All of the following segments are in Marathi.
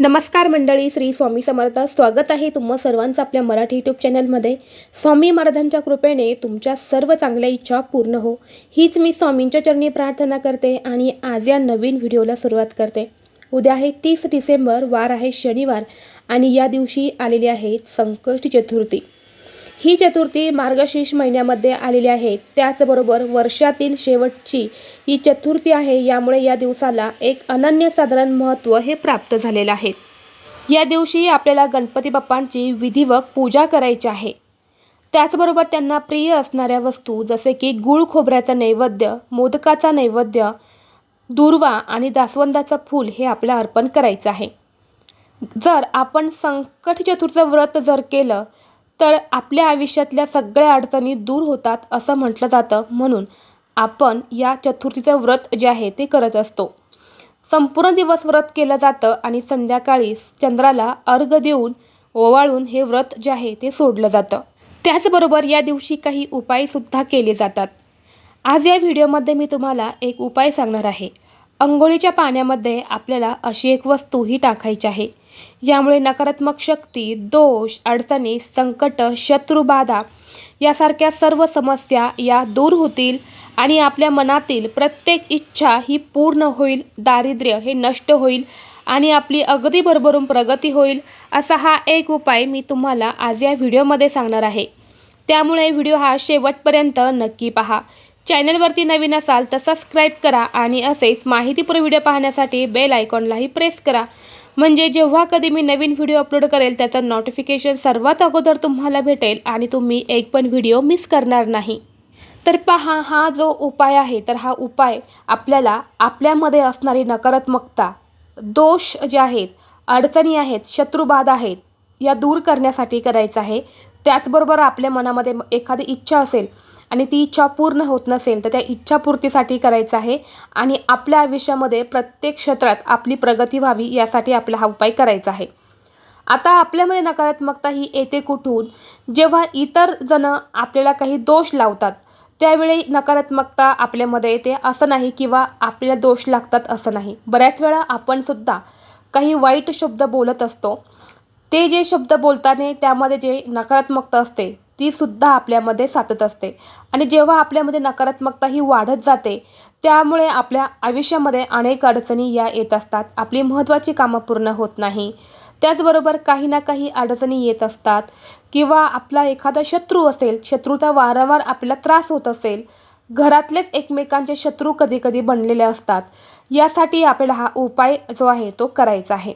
नमस्कार मंडळी श्री स्वामी समर्थ. स्वागत आहे तुम्हा सर्वांचं आपल्या मराठी यूट्यूब चॅनलमध्ये स्वामी महाराजांच्या कृपेने तुमच्या सर्व चांगल्या इच्छा पूर्ण हो. हीच मी स्वामींच्या चरणी प्रार्थना करते आणि आज या नवीन व्हिडिओला सुरुवात करते. उद्या आहे तीस डिसेंबर वार आहे शनिवार आणि या दिवशी आलेली आहे संकष्ट चतुर्थी. ही चतुर्थी मार्गशीर्ष महिन्यामध्ये आलेली आहे. त्याचबरोबर वर्षातील शेवटची ही चतुर्थी आहे. यामुळे या दिवसाला एक अनन्यसाधारण महत्त्व हे प्राप्त झालेलं आहे. या दिवशी आपल्याला गणपती बाप्पांची विधिवत पूजा करायची आहे. त्याचबरोबर त्यांना प्रिय असणाऱ्या वस्तू जसे की गुळ खोबऱ्याचा नैवेद्य मोदकाचा नैवेद्य दुर्वा आणि दासवंदाचं फूल हे आपलं अर्पण करायचं आहे. जर आपण संकट चतुर्थचं व्रत जर केलं तर आपल्या आयुष्यातल्या सगळ्या अडचणी दूर होतात असं म्हटलं जातं. म्हणून आपण या चतुर्थीचं व्रत जे आहे ते करत असतो. संपूर्ण दिवस व्रत केलं जातं आणि संध्याकाळी चंद्राला अर्घ देऊन ओवाळून हे व्रत जे आहे ते सोडलं जातं. त्याचबरोबर या दिवशी काही उपायसुद्धा केले जातात. आज या व्हिडिओमध्ये मी तुम्हाला एक उपाय सांगणार आहे. अंघोळीच्या पाण्यामध्ये आपल्याला अशी एक वस्तू ही टाकायची आहे. यामुळे नकारात्मक शक्ती दोष अडचणी संकट शत्रुबाधा यासारख्या सर्व समस्या या दूर होतील आणि आपल्या मनातील प्रत्येक इच्छा ही पूर्ण होईल दारिद्र्य हे नष्ट होईल आणि आपली अगदी भरभरून प्रगती होईल असा हा एक उपाय मी तुम्हाला आज या व्हिडिओमध्ये सांगणार आहे. त्यामुळे व्हिडिओ हा शेवटपर्यंत नक्की पहा. चॅनलवरती नवीन असाल तर सबस्क्राईब करा आणि असेच माहितीपूर्ण व्हिडिओ पाहण्यासाठी बेल आयकॉनलाही प्रेस करा. म्हणजे जेव्हा कधी मी नवीन व्हिडिओ अपलोड करेल त्याचं नोटिफिकेशन सर्वात अगोदर तुम्हाला भेटेल आणि तुम्ही एक पण व्हिडिओ मिस करणार नाही. तर पहा हा जो उपाय आहे तर हा उपाय आपल्याला आपल्यामध्ये असणारी नकारात्मकता दोष जे आहेत अडचणी आहेत शत्रुबाधा आहेत या दूर करण्यासाठी करायचं आहे. त्याचबरोबर आपल्या मनामध्ये एखादी इच्छा असेल आणि ती इच्छा पूर्ण होत नसेल तर त्या इच्छापूर्तीसाठी करायचं आहे. आणि आपल्या आयुष्यामध्ये प्रत्येक क्षेत्रात आपली प्रगती व्हावी यासाठी आपला हा उपाय करायचा आहे. आता आपल्यामध्ये नकारात्मकता ही येते कुठून? जेव्हा इतर जण आपल्याला काही दोष लावतात त्यावेळी नकारात्मकता आपल्यामध्ये येते असं नाही किंवा आपल्याला दोष लागतात असं नाही. बऱ्याच वेळा आपण सुद्धा काही वाईट शब्द बोलत असतो. ते जे शब्द बोलताना त्यामध्ये जे नकारात्मकता असते ती सुद्धा आपल्यामध्ये सातत असते. आणि जेव्हा आपल्यामध्ये नकारात्मकता ही वाढत जाते त्यामुळे आपल्या आयुष्यामध्ये अनेक अडचणी या येत असतात. आपली महत्त्वाची कामं पूर्ण होत नाही. त्याचबरोबर काही ना काही अडचणी येत असतात. किंवा आपला एखादा शत्रू असेल शत्रूचा वारंवार आपल्याला त्रास होत असेल घरातलेच एकमेकांचे शत्रू कधी कधी बनलेले असतात. यासाठी आपल्याला हा उपाय जो आहे तो करायचा आहे.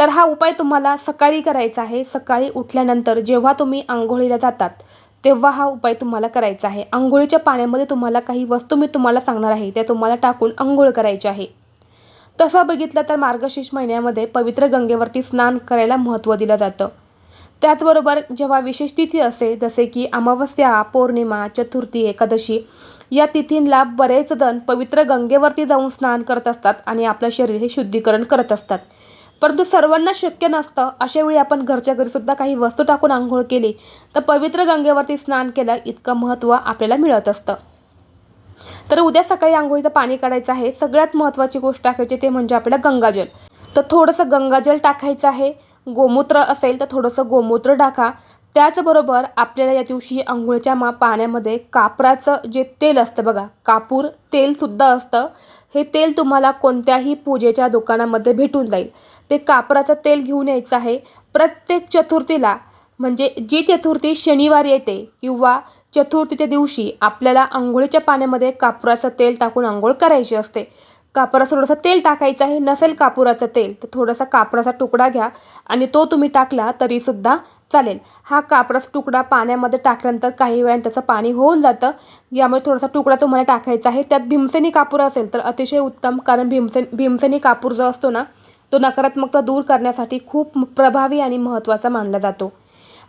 तर हा उपाय तुम्हाला सकाळी करायचा आहे. सकाळी उठल्यानंतर जेव्हा तुम्ही आंघोळीला जातात तेव्हा हा उपाय तुम्हाला करायचा आहे. आंघोळीच्या पाण्यामध्ये तुम्हाला काही वस्तू मी तुम्हाला सांगणार आहे. त्या तुम्हाला टाकून आंघोळ करायची आहे. तसं बघितलं तर मार्गशीर्ष महिन्यामध्ये पवित्र गंगेवरती स्नान करायला महत्त्व दिलं जातं. त्याचबरोबर जेव्हा विशेष तिथी असे जसे की अमावस्या पौर्णिमा चतुर्थी एकादशी या तिथींना बरेच जण पवित्र गंगेवरती जाऊन स्नान करत असतात आणि आपलं शरीर हे शुद्धीकरण करत असतात. परंतु सर्वांना शक्य नसतं अशा वेळी आपण घरच्या घरीसुद्धा काही वस्तू टाकून आंघोळ केली तर पवित्र गंगेवरती स्नान केलं इतकं महत्त्व आपल्याला मिळत असतं. तर उद्या सकाळी आंघोळीचं पाणी काढायचं आहे. सगळ्यात महत्त्वाची गोष्ट टाकायची ते म्हणजे आपल्याला गंगाजल. तर थोडंसं गंगाजल टाकायचं आहे. गोमूत्र असेल तर थोडंसं गोमूत्र टाका. त्याचबरोबर आपल्याला या दिवशी आंघोळच्या मा पाण्यामध्ये कापराचं जे तेल असतं बघा कापूर तेलसुद्धा असतं. हे तेल तुम्हाला कोणत्याही पूजेच्या दुकानामध्ये भेटून जाईल. ते कापराचं तेल घेऊन यायचं आहे. प्रत्येक चतुर्थीला म्हणजे जी चतुर्थी शनिवार येते किंवा चतुर्थीच्या दिवशी आपल्याला आंघोळीच्या पाण्यामध्ये कापुराचं तेल टाकून आंघोळ करायची असते. कापराचं थोडंसं तेल टाकायचं आहे. नसेल कापुराचं तेल तर थोडासा कापराचा तुकडा घ्या आणि तो तुम्ही टाकला तरीसुद्धा चालेल. हा कापराचा तुकडा पाण्यामध्ये टाकल्यानंतर काही वेळाने त्याचं पाणी होऊन जातं. यामुळे थोडासा तुकडा तुम्हाला टाकायचा आहे. त्यात भीमसेनी कापूर असेल तर अतिशय उत्तम कारण भीमसेन भीमसेनी कापूर जो असतो ना तो नकारात्मकता दूर करण्यासाठी खूप प्रभावी आणि महत्त्वाचा मानला जातो.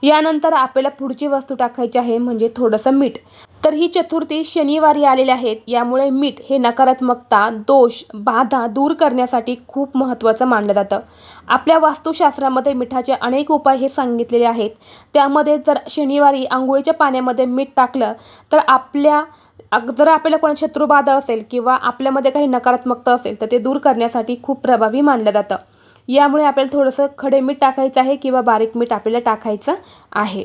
यानंतर आपल्याला पुढची वस्तू टाकायची आहे म्हणजे थोडंसं मीठ. तर ही चतुर्थी शनिवारी आलेली आहेत यामुळे मीठ हे नकारात्मकता दोष बाधा दूर करण्यासाठी खूप महत्त्वाचं मानलं जातं. आपल्या वास्तुशास्त्रामध्ये मिठाचे अनेक उपाय हे सांगितलेले आहेत. त्यामध्ये जर शनिवारी आंघोळीच्या पाण्यामध्ये मीठ टाकलं तर आपल्या जर आपल्याला कोणा शत्रुबाधा असेल किंवा आपल्यामध्ये काही नकारात्मकता असेल तर ते दूर करण्यासाठी खूप प्रभावी मानलं जातं. यामुळे आपल्याला थोडंसं खडे मीठ टाकायचं आहे किंवा बारीक मीठ आपल्याला टाकायचं आहे.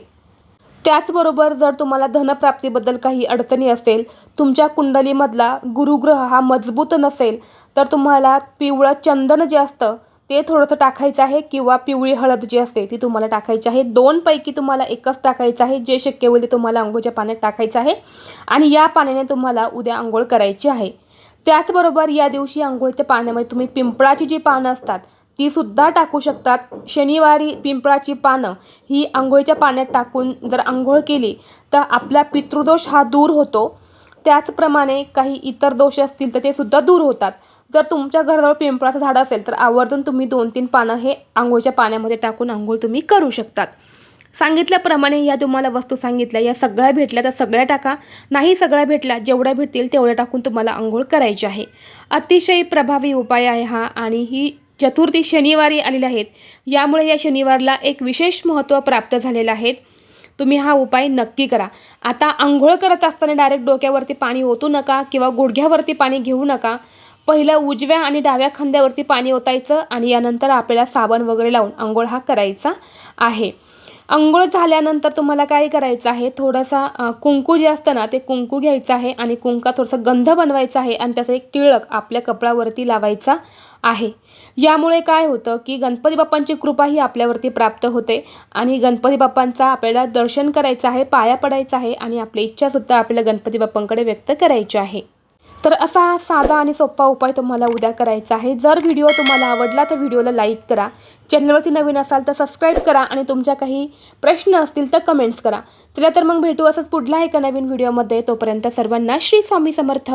त्याचबरोबर जर तुम्हाला धनप्राप्तीबद्दल काही अडचणी असेल तुमच्या कुंडलीमधला गुरुग्रह हा मजबूत नसेल तर तुम्हाला पिवळं चंदन जे असतं ते थोडंसं टाकायचं आहे किंवा पिवळी हळद जी असते ती तुम्हाला टाकायची आहे. दोनपैकी तुम्हाला एकच टाकायचं आहे जे शक्य होईल ते तुम्हाला आंघोळच्या पाण्यात टाकायचं आहे आणि या पाण्याने तुम्हाला उद्या आंघोळ करायची आहे. त्याचबरोबर या दिवशी आंघोळीच्या पाण्यामध्ये तुम्ही पिंपळाची जी पानं असतात ती सुद्धा टाकू शकतात. शनिवारी पिंपळाची पानं ही आंघोळीच्या पाण्यात टाकून जर आंघोळ केली तर आपला पितृदोष हा दूर होतो. त्याचप्रमाणे काही इतर दोष असतील तर ते सुद्धा दूर होतात. जर तुमच्या घराजवळ पिंपळाचं झाड असेल तर आवर्जून तुम्ही दोन तीन पानं हे आंघोळीच्या पाण्यामध्ये टाकून आंघोळ तुम्ही करू शकतात. सांगितल्याप्रमाणे या तुम्हाला वस्तू सांगितल्या या सगळ्या भेटल्या तर सगळ्या टाका. नाही सगळ्या भेटल्या जेवढ्या भेटतील तेवढ्या टाकून तुम्हाला आंघोळ करायची आहे. अतिशय प्रभावी उपाय आहे हा आणि ही चतुर्थी शनिवारी आलेल्या आहेत. यामुळे या शनिवारला एक विशेष महत्त्व प्राप्त झालेलं आहे. तुम्ही हा उपाय नक्की करा. आता आंघोळ करत असताना डायरेक्ट डोक्यावरती पाणी ओतू नका किंवा गुडघ्यावरती पाणी घेऊ नका. पहिलं उजव्या आणि डाव्या खांद्यावरती पाणी ओतायचं आणि यानंतर आपल्याला साबण वगैरे लावून आंघोळ हा करायचा आहे. आंघोळ झाल्यानंतर तुम्हाला काय करायचं आहे? थोडासा कुंकू जे असतं ना ते कुंकू घ्यायचं आहे आणि कुंका थोडंसं गंध बनवायचा आहे आणि त्याचा एक टिळक आपल्या कपड्यावरती लावायचा. आहे. यामुळे काय होतं की गणपती बाप्पांची कृपा ही आपल्यावरती प्राप्त होते आणि गणपती बाप्पांचा आपल्याला दर्शन करायचं आहे पाया पडायचा आहे आणि आपली इच्छासुद्धा आपल्याला गणपती बाप्पांकडे व्यक्त करायची आहे. तर असा हा साधा आणि सोपा उपाय तुम्हाला उद्या करायचा आहे. जर व्हिडिओ तुम्हाला आवडला तर व्हिडिओला लाईक करा. चॅनलवरती नवीन असाल तर सबस्क्राईब करा आणि तुमच्या काही प्रश्न असतील तर कमेंट्स करा. चला तर मग भेटू असंच पुढला एका नवीन व्हिडिओमध्ये. तोपर्यंत सर्वांना श्री स्वामी समर्थ.